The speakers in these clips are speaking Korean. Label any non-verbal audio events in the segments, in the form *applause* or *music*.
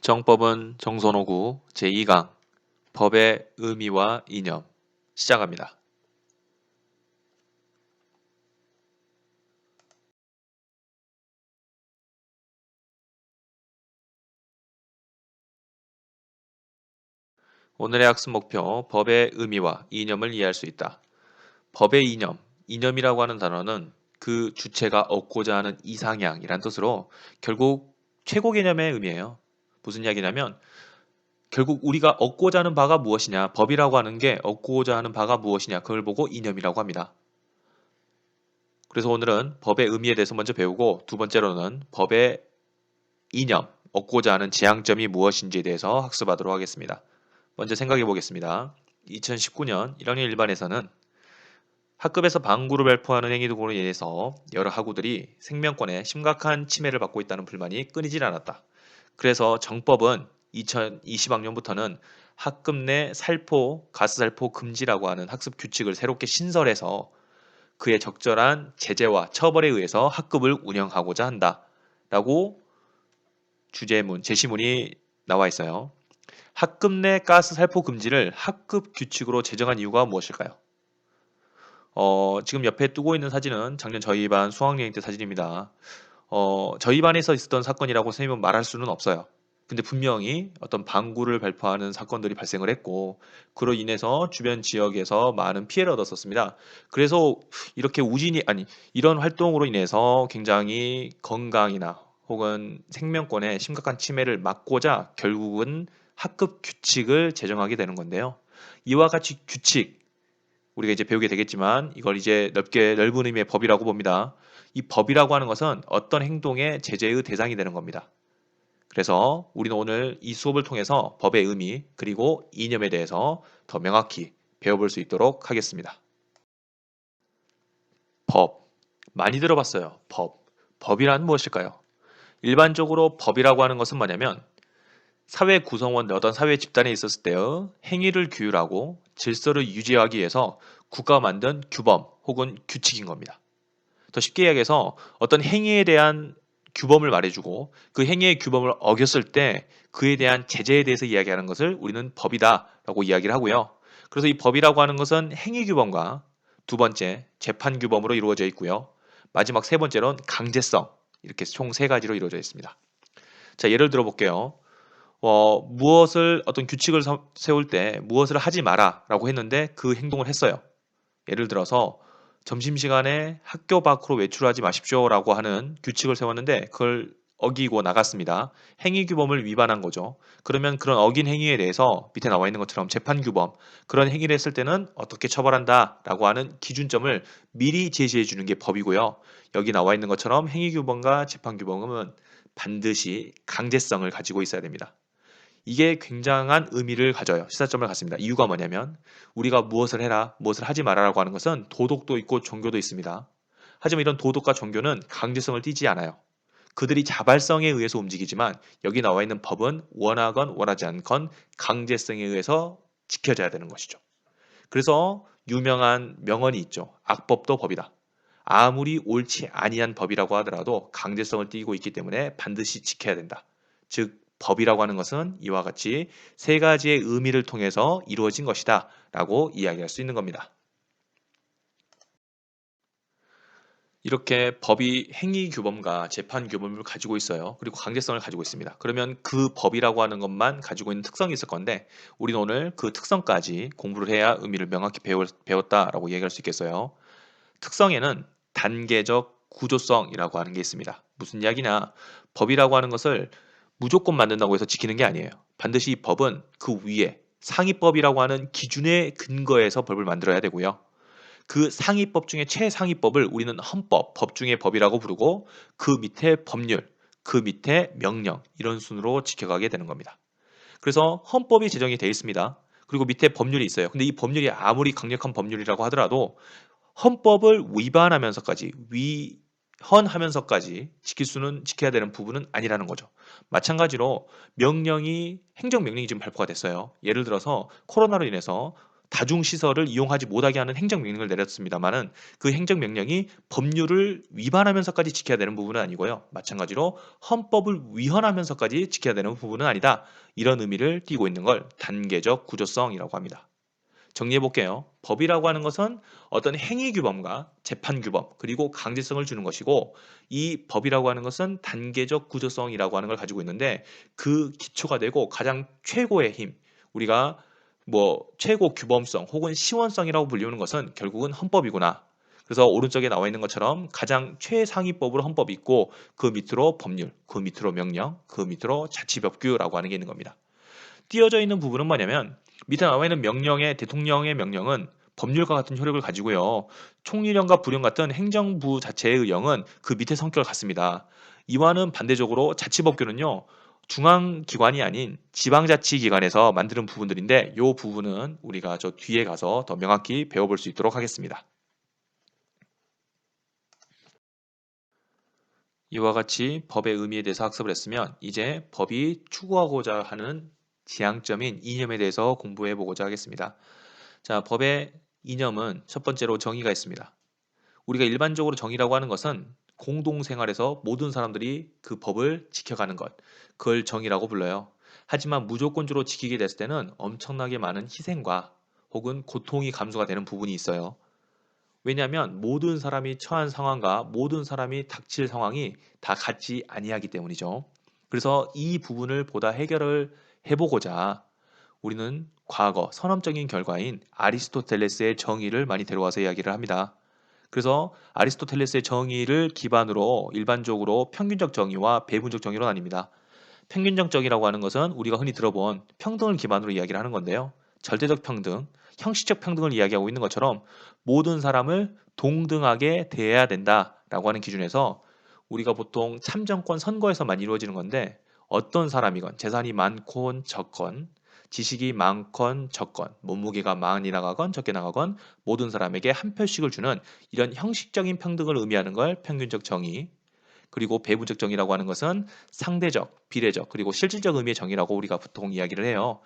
정법은 정선호구 제2강 법의 의미와 이념 시작합니다. 오늘의 학습 목표 법의 의미와 이념을 이해할 수 있다. 법의 이념, 이념이라고 하는 단어는 그 주체가 얻고자 하는 이상향이란 뜻으로 결국 최고 개념의 의미예요. 무슨 이야기냐면 결국 우리가 얻고자 하는 바가 무엇이냐 법이라고 하는 게 얻고자 하는 바가 무엇이냐 그걸 보고 이념이라고 합니다. 그래서 오늘은 법의 의미에 대해서 먼저 배우고 두 번째로는 법의 이념, 얻고자 하는 지향점이 무엇인지에 대해서 학습하도록 하겠습니다. 먼저 생각해 보겠습니다. 2019년 1학년 1반에서는 학급에서 방구를 발포하는 행위 등으로 인해서 여러 학우들이 생명권에 심각한 침해를 받고 있다는 불만이 끊이질 않았다. 그래서 정법은 2020학년부터는 학급 내 살포, 가스살포 금지라고 하는 학습 규칙을 새롭게 신설해서 그의 적절한 제재와 처벌에 의해서 학급을 운영하고자 한다. 라고 주제문, 제시문이 나와 있어요. 학급 내 가스 살포 금지를 학급 규칙으로 제정한 이유가 무엇일까요? 어, 지금 옆에 뜨고 있는 사진은 작년 저희 반 수학여행 때 사진입니다. 어, 저희 반에서 있었던 사건이라고 선생님은 말할 수는 없어요. 근데 분명히 어떤 방구를 발포하는 사건들이 발생을 했고 그로 인해서 주변 지역에서 많은 피해를 얻었었습니다. 그래서 이렇게 우진이 아니 이런 활동으로 인해서 굉장히 건강이나 혹은 생명권에 심각한 침해를 막고자 결국은 학급 규칙을 제정하게 되는 건데요. 이와 같이 규칙 우리가 이제 배우게 되겠지만 이걸 이제 넓게 넓은 의미의 법이라고 봅니다. 이 법이라고 하는 것은 어떤 행동의 제재의 대상이 되는 겁니다. 그래서 우리는 오늘 이 수업을 통해서 법의 의미 그리고 이념에 대해서 더 명확히 배워볼 수 있도록 하겠습니다. 법. 많이 들어봤어요. 법. 법이란 무엇일까요? 일반적으로 법이라고 하는 것은 뭐냐면 사회 구성원 어떤 사회 집단에 있었을 때의 행위를 규율하고 질서를 유지하기 위해서 국가가 만든 규범 혹은 규칙인 겁니다. 더 쉽게 이야기해서 어떤 행위에 대한 규범을 말해주고 그 행위의 규범을 어겼을 때 그에 대한 제재에 대해서 이야기하는 것을 우리는 법이다라고 이야기를 하고요. 그래서 이 법이라고 하는 것은 행위 규범과 두 번째 재판 규범으로 이루어져 있고요. 마지막 세 번째로는 강제성 이렇게 총 세 가지로 이루어져 있습니다. 자 예를 들어 볼게요. 어, 무엇을 어떤 규칙을 세울 때 무엇을 하지 마라라고 했는데 그 행동을 했어요. 예를 들어서 점심시간에 학교 밖으로 외출하지 마십시오라고 하는 규칙을 세웠는데 그걸 어기고 나갔습니다. 행위 규범을 위반한 거죠. 그러면 그런 어긴 행위에 대해서 밑에 나와 있는 것처럼 재판 규범 그런 행위를 했을 때는 어떻게 처벌한다라고 하는 기준점을 미리 제시해 주는 게 법이고요. 여기 나와 있는 것처럼 행위 규범과 재판 규범은 반드시 강제성을 가지고 있어야 됩니다. 이게 굉장한 의미를 가져요. 시사점을 갖습니다. 이유가 뭐냐면 우리가 무엇을 해라, 무엇을 하지 말아라고 하는 것은 도덕도 있고 종교도 있습니다. 하지만 이런 도덕과 종교는 강제성을 띠지 않아요. 그들이 자발성에 의해서 움직이지만 여기 나와 있는 법은 원하건 원하지 않건 강제성에 의해서 지켜져야 되는 것이죠. 그래서 유명한 명언이 있죠. 악법도 법이다. 아무리 옳지 아니한 법이라고 하더라도 강제성을 띠고 있기 때문에 반드시 지켜야 된다. 즉 법이라고 하는 것은 이와 같이 세 가지의 의미를 통해서 이루어진 것이다 라고 이야기할 수 있는 겁니다. 이렇게 법이 행위 규범과 재판 규범을 가지고 있어요. 그리고 강제성을 가지고 있습니다. 그러면 그 법이라고 하는 것만 가지고 있는 특성이 있을 건데 우리는 오늘 그 특성까지 공부를 해야 의미를 명확히 배웠다라고 얘기할 수 있겠어요. 특성에는 단계적 구조성이라고 하는 게 있습니다. 무슨 이야기냐? 법이라고 하는 것을 무조건 만든다고 해서 지키는 게 아니에요. 반드시 이 법은 그 위에 상위법이라고 하는 기준에 근거해서 법을 만들어야 되고요. 그 상위법 중에 최상위법을 우리는 헌법, 법 중의 법이라고 부르고 그 밑에 법률, 그 밑에 명령 이런 순으로 지켜가게 되는 겁니다. 그래서 헌법이 제정이 되어 있습니다. 그리고 밑에 법률이 있어요. 근데 이 법률이 아무리 강력한 법률이라고 하더라도 헌법을 위반하면서까지 위 헌하면서까지 지킬 수는 지켜야 되는 부분은 아니라는 거죠. 마찬가지로 명령이 행정 명령이 지금 발표가 됐어요. 예를 들어서 코로나로 인해서 다중 시설을 이용하지 못하게 하는 행정 명령을 내렸습니다만은 그 행정 명령이 법률을 위반하면서까지 지켜야 되는 부분은 아니고요. 마찬가지로 헌법을 위헌하면서까지 지켜야 되는 부분은 아니다. 이런 의미를 띠고 있는 걸 단계적 구조성이라고 합니다. 정리해 볼게요. 법이라고 하는 것은 어떤 행위 규범과 재판 규범 그리고 강제성을 주는 것이고 이 법이라고 하는 것은 단계적 구조성이라고 하는 걸 가지고 있는데 그 기초가 되고 가장 최고의 힘 우리가 뭐 최고 규범성 혹은 시원성이라고 불리우는 것은 결국은 헌법이구나. 그래서 오른쪽에 나와 있는 것처럼 가장 최상위법으로 헌법이 있고 그 밑으로 법률, 그 밑으로 명령, 그 밑으로 자치법규라고 하는 게 있는 겁니다. 띄어져 있는 부분은 뭐냐면 밑에 나와 있는 명령의 대통령의 명령은 법률과 같은 효력을 가지고요. 총리령과 부령 같은 행정부 자체의 의령은 그 밑에 성격을 갖습니다. 이와는 반대적으로 자치법규는요. 중앙기관이 아닌 지방자치기관에서 만드는 부분들인데 이 부분은 우리가 저 뒤에 가서 더 명확히 배워볼 수 있도록 하겠습니다. 이와 같이 법의 의미에 대해서 학습을 했으면 이제 법이 추구하고자 하는 지향점인 이념에 대해서 공부해 보고자 하겠습니다. 자, 법의 이념은 첫 번째로 정의가 있습니다. 우리가 일반적으로 정의라고 하는 것은 공동생활에서 모든 사람들이 그 법을 지켜가는 것, 그걸 정의라고 불러요. 하지만 무조건적으로 지키게 됐을 때는 엄청나게 많은 희생과 혹은 고통이 감수가 되는 부분이 있어요. 왜냐하면 모든 사람이 처한 상황과 모든 사람이 닥칠 상황이 다 같지 아니하기 때문이죠. 그래서 이 부분을 보다 해결을 해보고자 우리는 과거 선언적인 결과인 아리스토텔레스의 정의를 많이 데려와서 이야기를 합니다. 그래서 아리스토텔레스의 정의를 기반으로 일반적으로 평균적 정의와 배분적 정의로 나뉩니다. 평균적 정의라고 하는 것은 우리가 흔히 들어본 평등을 기반으로 이야기를 하는 건데요. 절대적 평등, 형식적 평등을 이야기하고 있는 것처럼 모든 사람을 동등하게 대해야 된다라고 하는 기준에서 우리가 보통 참정권 선거에서 많이 이루어지는 건데 어떤 사람이건 재산이 많건 적건 지식이 많건 적건 몸무게가 많이 나가건 적게 나가건 모든 사람에게 한 표씩을 주는 이런 형식적인 평등을 의미하는 걸 평균적 정의 그리고 배분적 정의라고 하는 것은 상대적, 비례적 그리고 실질적 의미의 정의라고 우리가 보통 이야기를 해요.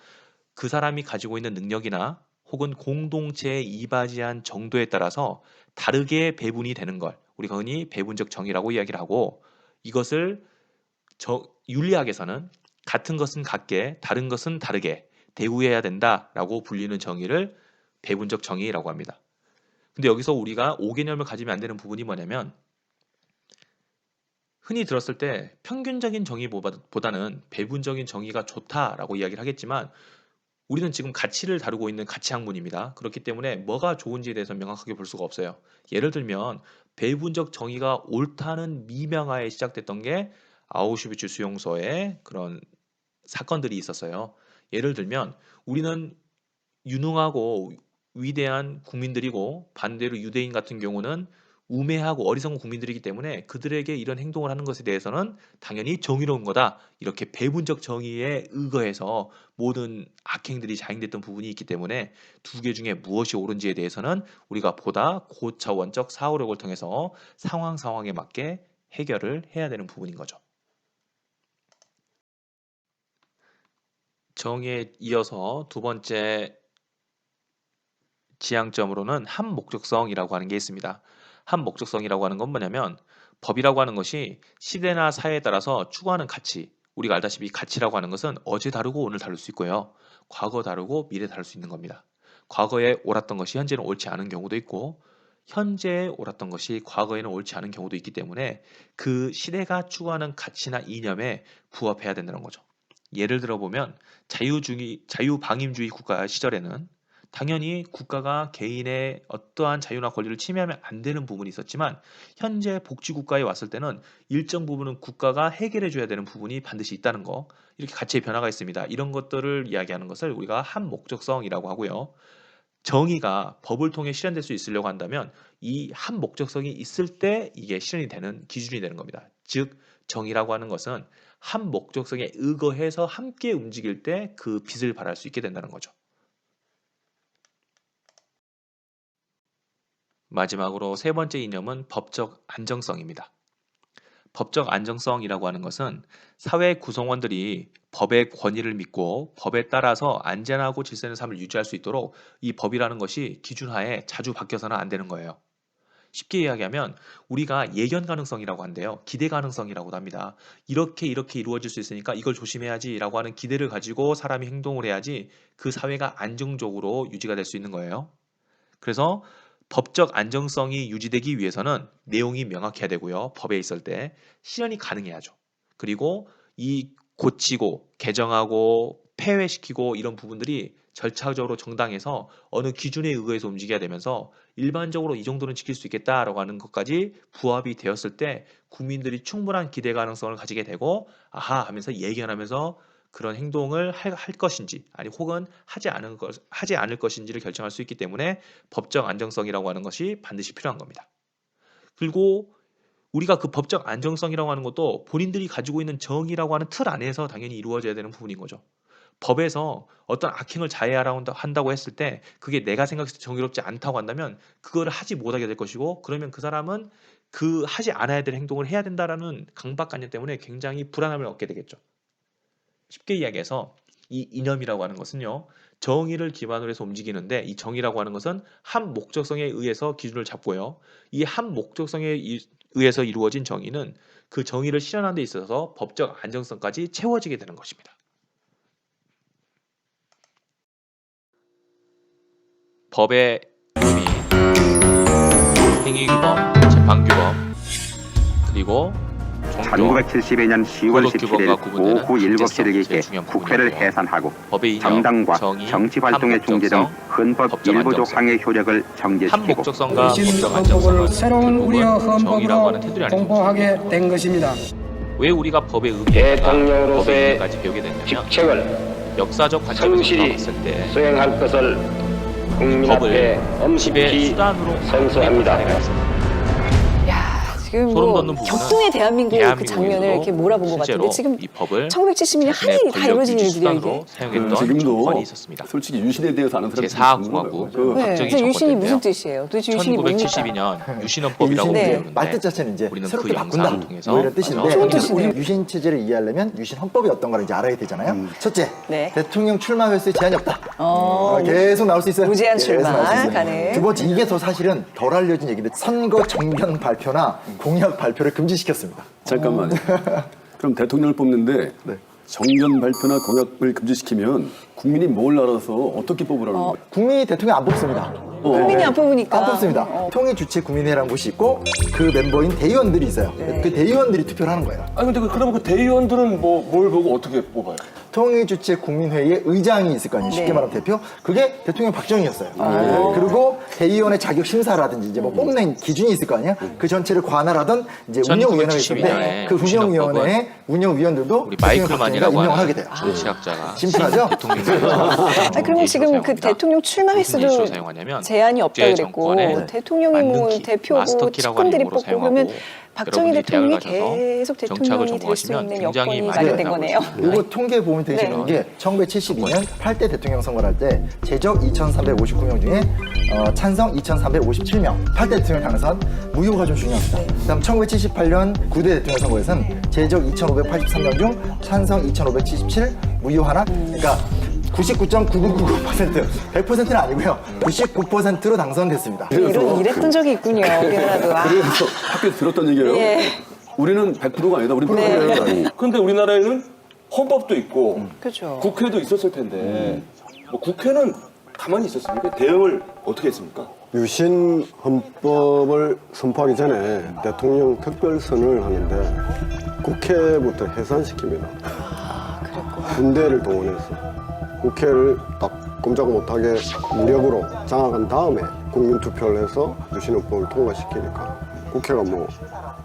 그 사람이 가지고 있는 능력이나 혹은 공동체에 이바지한 정도에 따라서 다르게 배분이 되는 걸 우리가 흔히 배분적 정의라고 이야기를 하고 이것을 저, 윤리학에서는 같은 것은 같게 다른 것은 다르게 대우해야 된다라고 불리는 정의를 배분적 정의라고 합니다. 근데 여기서 우리가 오개념을 가지면 안 되는 부분이 뭐냐면 흔히 들었을 때 평균적인 정의보다는 배분적인 정의가 좋다라고 이야기를 하겠지만 우리는 지금 가치를 다루고 있는 가치 학문입니다. 그렇기 때문에 뭐가 좋은지에 대해서 명확하게 볼 수가 없어요. 예를 들면 배분적 정의가 옳다는 미명하에 시작됐던 게 아우슈비츠 수용소에 그런 사건들이 있었어요. 예를 들면 우리는 유능하고 위대한 국민들이고 반대로 유대인 같은 경우는 우매하고 어리석은 국민들이기 때문에 그들에게 이런 행동을 하는 것에 대해서는 당연히 정의로운 거다. 이렇게 배분적 정의에 의거해서 모든 악행들이 자행됐던 부분이 있기 때문에 두 개 중에 무엇이 옳은지에 대해서는 우리가 보다 고차원적 사고력을 통해서 상황 상황에 맞게 해결을 해야 되는 부분인 거죠. 정의에 이어서 두 번째 지향점으로는 한 목적성이라고 하는 게 있습니다. 한 목적성이라고 하는 건 뭐냐면 법이라고 하는 것이 시대나 사회에 따라서 추구하는 가치, 우리가 알다시피 가치라고 하는 것은 어제 다르고 오늘 다를 수 있고요. 과거 다르고 미래 다를 수 있는 겁니다. 과거에 옳았던 것이 현재는 옳지 않은 경우도 있고 현재에 옳았던 것이 과거에는 옳지 않은 경우도 있기 때문에 그 시대가 추구하는 가치나 이념에 부합해야 된다는 거죠. 예를 들어 보면 자유주의 자유방임주의 국가 시절에는 당연히 국가가 개인의 어떠한 자유나 권리를 침해하면 안 되는 부분이 있었지만 현재 복지국가에 왔을 때는 일정 부분은 국가가 해결해 줘야 되는 부분이 반드시 있다는 거 이렇게 가치의 변화가 있습니다. 이런 것들을 이야기하는 것을 우리가 한 목적성이라고 하고요. 정의가 법을 통해 실현될 수 있으려고 한다면 이 한 목적성이 있을 때 이게 실현이 되는 기준이 되는 겁니다. 즉 정의라고 하는 것은 한 목적성에 의거해서 함께 움직일 때 그 빛을 발할 수 있게 된다는 거죠. 마지막으로 세 번째 이념은 법적 안정성입니다. 법적 안정성이라고 하는 것은 사회 구성원들이 법의 권위를 믿고 법에 따라서 안전하고 질서 있는 삶을 유지할 수 있도록 이 법이라는 것이 기준하에 자주 바뀌어서는 안 되는 거예요. 쉽게 이야기하면 우리가 예견 가능성이라고 한대요. 기대 가능성이라고도 합니다. 이렇게 이렇게 이루어질 수 있으니까 이걸 조심해야지라고 하는 기대를 가지고 사람이 행동을 해야지 그 사회가 안정적으로 유지가 될 수 있는 거예요. 그래서 법적 안정성이 유지되기 위해서는 내용이 명확해야 되고요. 법에 있을 때 실현이 가능해야죠. 그리고 이 고치고 개정하고 폐회시키고 이런 부분들이 절차적으로 정당해서 어느 기준에 의해서 움직여야 되면서 일반적으로 이 정도는 지킬 수 있겠다라고 하는 것까지 부합이 되었을 때 국민들이 충분한 기대 가능성을 가지게 되고 아하 하면서 예견하면서 그런 행동을 할, 할 것인지 아니 혹은 하지 않은 것 하지 않을 것인지를 결정할 수 있기 때문에 법적 안정성이라고 하는 것이 반드시 필요한 겁니다. 그리고 우리가 그 법적 안정성이라고 하는 것도 본인들이 가지고 있는 정의라고 하는 틀 안에서 당연히 이루어져야 되는 부분인 거죠. 법에서 어떤 악행을 자해하라고 한다- 한다고 했을 때 그게 내가 생각했을 때 정의롭지 않다고 한다면 그거를 하지 못하게 될 것이고 그러면 그 사람은 그 하지 않아야 될 행동을 해야 된다라는 강박관념 때문에 굉장히 불안함을 얻게 되겠죠. 쉽게 이야기해서 이 이념이라고 하는 것은요 정의를 기반으로 해서 움직이는데 이 정의라고 하는 것은 한 목적성에 의해서 기준을 잡고요 이 한 목적성에 이- 의해서 이루어진 정의는 그 정의를 실현하는 데 있어서 법적 안정성까지 채워지게 되는 것입니다. 법의 의미, 행위규범, 재판규범, 그리고 종교, 1972년 10월 도덕규범과 17일 구분되는 오후 7시를 국제성, 기해 제일 중요한 국회를. 해산하고 법의 이념, 정당과 정의, 정치 활동의 중지 등 헌법 법적 일부 안정성. 조항의 효력을 안정성은 헌법을 새로운 우리의 헌법으로 공포하게 된 것입니다. 왜 우리가 법의 의미와 법의 대통령으로서의 의미까지 배우게 됐냐면 직책을 역사적 관점에서 봤을 때 수행할 것을 국민 앞에 법을 엄습히 수단으로 선서합니다. 지금 소름 뭐 돋는 부분은 격동의 대한민국 그 장면을 대한민국에서도 이렇게 몰아본 것 실제로 같은데 지금 이 법을 1970년에 한 일이 다 이루어진 일들이에요. 사용했던 그 지금도 정권이 있었습니다. 솔직히 유신에 대해서 아는 사람이 제4공화국 그 네, 박정희 유신이 정권 무슨. 뜻이에요? 도대체 유신이 뭡니까? 1972년 유신헌법이라고 네. 부르는데 말뜻 자체는 이제 우리는 새롭게 그 바꾼다 통해서 뭐 이런 뜻인데 좋은 뜻이네요. 우리 유신 체제를 이해하려면 유신 헌법이 어떤 걸 이제 알아야 되잖아요. 첫째, 네. 대통령 출마 횟수에 제한이 없다. 어, 아, 계속 나올 수 있어요. 무제한 계속 출마 나올 수 있어요. 가능. 두 번째, 이게 더 사실은 덜 알려진 얘기인데 선거 정견 발표나 공약 발표를 금지시켰습니다. 잠깐만. *laughs* 그럼 대통령을 뽑는데 네. 정견 발표나 공약을 금지시키면 국민이 뭘 알아서 어떻게 뽑으라는 거예요? 국민이 대통령 안 뽑습니다. 국민이 안 뽑으니까. 안 뽑습니다. 어. 통일 주최 국민회라는 곳이 있고 그 멤버인 대의원들이 있어요. 네. 그 대의원들이 투표를 하는 거예요. 아니 근데 그- 그러면 그 대의원들은 뭐 뭘 보고 어떻게 뽑아요? 통일 주최 국민회의에 의장이 있을 거 아니에요. 쉽게 네. 말하면 대표. 그게 대통령 박정희였어요. 네. 그리고 대의원의 자격 심사라든지 이제 뭐 뽑는 기준이 있을 거 아니에요. 그 전체를 관할하던 이제 운영위원회가 1972 있었는데 년에 그 운영위원회 운영위원들도 우리 대통령 마이클만이라고 박정희가 인정을 하는 하게 돼요. 정치학자가 심플하죠? *laughs* 아, 그러면 지금 그 대통령 출마 횟수도 사용하냐면 제한이 없다 국제 그랬고 정권의 대통령이 뭐 만능 키, 대표고 마스터키라고 하는 측근들이 용어로 뽑고 그러면 사용하고 박정희 여러분들이 대통령이 가셔서 계속 정착을 대통령이 될 수 전공하시면 있는 굉장히 여건이 많이 마련된 거네요. 있습니다. 이거 통계 보면 되게 네. 재밌는 게 1972년 8대 대통령 선거를 할때 제적 2,359명 중에 어, 찬성 2,357명 8대 대통령 당선 무효가 좀 중요합니다. 그다음 1978년 9대 대통령 선거에서는 제적 2,583명 중 찬성 2,577 무효 하나 그러니까 99.9999% 100%는 아니고요. 99%로 당선됐습니다. 이런 이랬던 적이 있군요. 우리나라도. 아, 그래서 학교에서 들었던 얘기예요. 예. 우리는 100%가 아니다. 우리 네. 100%가 아니다. 근데 우리나라에는 헌법도 있고 그렇죠. 국회도 있었을 텐데 뭐 국회는 가만히 있었습니까? 대응을 어떻게 했습니까? 유신 헌법을 선포하기 전에 대통령 특별선을 하는데 국회부터 해산시킵니다. 군대를 동원해서 국회를 딱 꼼짝 못하게 무력으로 장악한 다음에 국민 투표를 해서 유신 헌법을 통과시키니까 국회가 뭐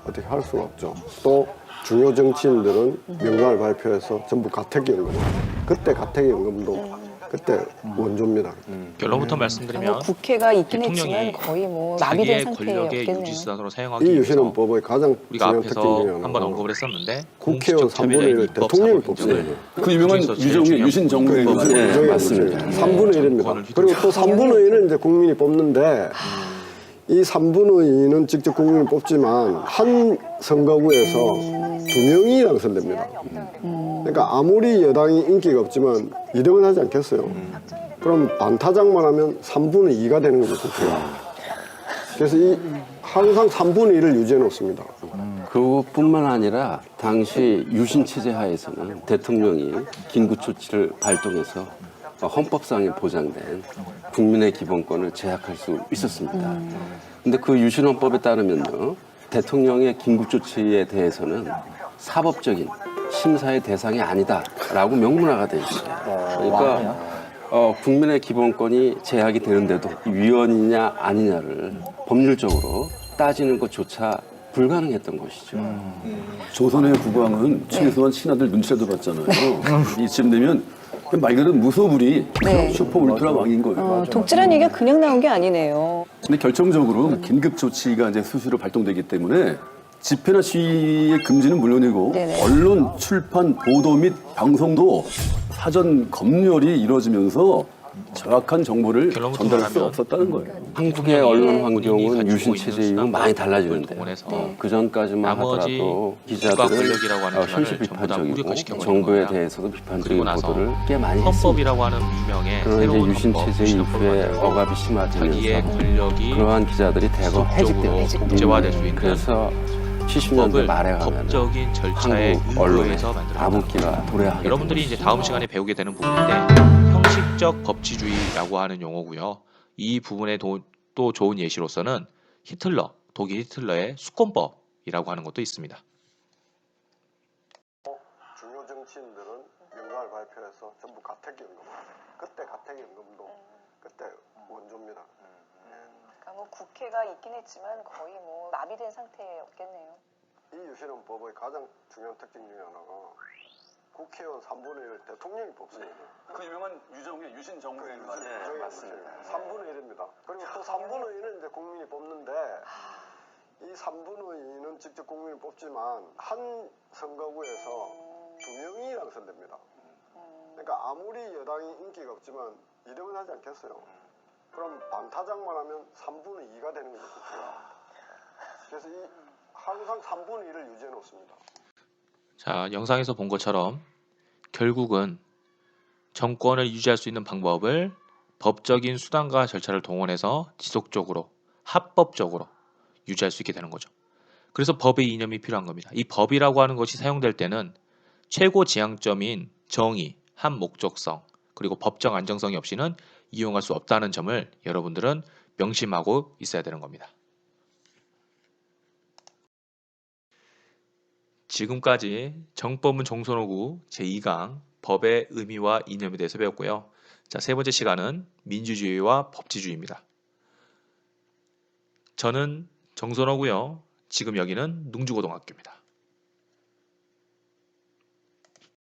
어떻게 할 수가 없죠. 또 중요 정치인들은 명단을 발표해서 전부 가택연금. 그때 가택연금도 그때 원조입니다. 결론부터 뭐 말씀드리면 국회가 있긴 했지만 대통령이 거의 뭐 마비된 자기의 권력의 상태였겠네요. 유지수단으로 사용하기 이 위해서 유신헌법의 가장 우리가 중요한 앞에서 특징 하나가 한번 언급을 했었는데 국회의원 공식적 참여자인 3분의 1을 입법 대통령이 사법 행정을 뽑습니다. 그 유명한 제일 유정의 중요한 유신 정부의 유신 네, 맞습니다. 3분의 1입니다. 정권을 그리고 또 휘두르죠. 3분의 1은 이제 국민이 뽑는데 이 3분의 2는 직접 국민을 뽑지만 한 선거구에서 두 명이 당선됩니다. 그러니까 아무리 여당이 인기가 없지만 2등은 하지 않겠어요. 그럼 반타작만 하면 3분의 2가 되는 거죠. 그래서 이 항상 3분의 1을 유지해 놓습니다. 그뿐만 아니라 당시 유신 체제 하에서는 대통령이 긴급 조치를 발동해서 헌법상에 보장된 국민의 기본권을 제약할 수 있었습니다. 근데 그 유신 헌법에 따르면요. 대통령의 긴급 조치에 대해서는 사법적인 심사의 대상이 아니다라고 명문화가 돼 있어요. 그러니까 어, 국민의 기본권이 제약이 되는데도 위헌이냐 아니냐를 법률적으로 따지는 것조차 불가능했던 것이죠. 조선의 국왕은 최소한 신하들 눈치라도 봤잖아요. 이쯤 되면 그 말 그대로 무소불위 네. 슈퍼 울트라 왕인 거예요. 어, 독재란 얘기가 그냥 나온 게 아니네요. 근데 결정적으로 긴급 조치가 이제 수시로 발동되기 때문에 집회나 시위의 금지는 물론이고 네네. 언론, 출판, 보도 및 방송도 사전 검열이 이루어지면서 정확한 정보를 전달할 수 없었다는 거예요. 한국의 언론 환경은 유신 체제 이후 많이 달라지는데 동원해서 어, 그 전까지만 하더라도 기자들은 어, 현실 비판적이고 정부에. 대해서도 비판적인 보도를 꽤 많이 했습니다. 그런 이제 유신 체제 이후에 억압이 심화되면서 그러한 기자들이 대거 있는 그래서 70년대 법을 말에 가면 법적인 절차에 한국 언론에 의거해서 만들어낸다. 암흑기가 도래하게 여러분들이 된 이제. 다음 시간에 배우게 되는 부분인데 형식적 법치주의라고 하는 용어고요. 이 부분에 도- 또 좋은 예시로서는 히틀러, 독일 히틀러의 수권법이라고 하는 것도 있습니다. 중요 정치인들은 명단을 발표해서 전부 가택연금. 그때 가택연금도 그때 원조입니다. 그러니까 뭐 국회가 있긴 했지만 거의 뭐 마비된 상태였겠네요. 이 유신헌법의 가장 중요한 특징 중에 하나가 국회의원 3분의 1을 대통령이 뽑습니다. 그 유명한 유정의 유신 정부의 네, 말이에요. 맞습니다. 3분의 1입니다. 그리고 또 3분의 1은 이제 국민이 뽑는데 이 3분의 2는 직접 국민이 뽑지만 한 선거구에서 두 명이 당선됩니다. 그러니까 아무리 여당이 인기가 없지만 2등은 하지 않겠어요. 그럼 반타작만 하면 3분의 2가 되는 거죠, 국회가. 그래서 이 항상 3분의 1을 유지해 놓습니다. 자, 영상에서 본 것처럼 결국은 정권을 유지할 수 있는 방법을 법적인 수단과 절차를 동원해서 지속적으로 합법적으로 유지할 수 있게 되는 거죠. 그래서 법의 이념이 필요한 겁니다. 이 법이라고 하는 것이 사용될 때는 최고 지향점인 정의, 한 목적성, 그리고 법적 안정성이 없이는 이용할 수 없다는 점을 여러분들은 명심하고 있어야 되는 겁니다. 지금까지 정법문 종선호구 제2강 법의 의미와 이념에 대해서 배웠고요. 자, 세 번째 시간은 민주주의와 법치주의입니다. 저는 정선호고요. 지금 여기는 능주고등학교입니다.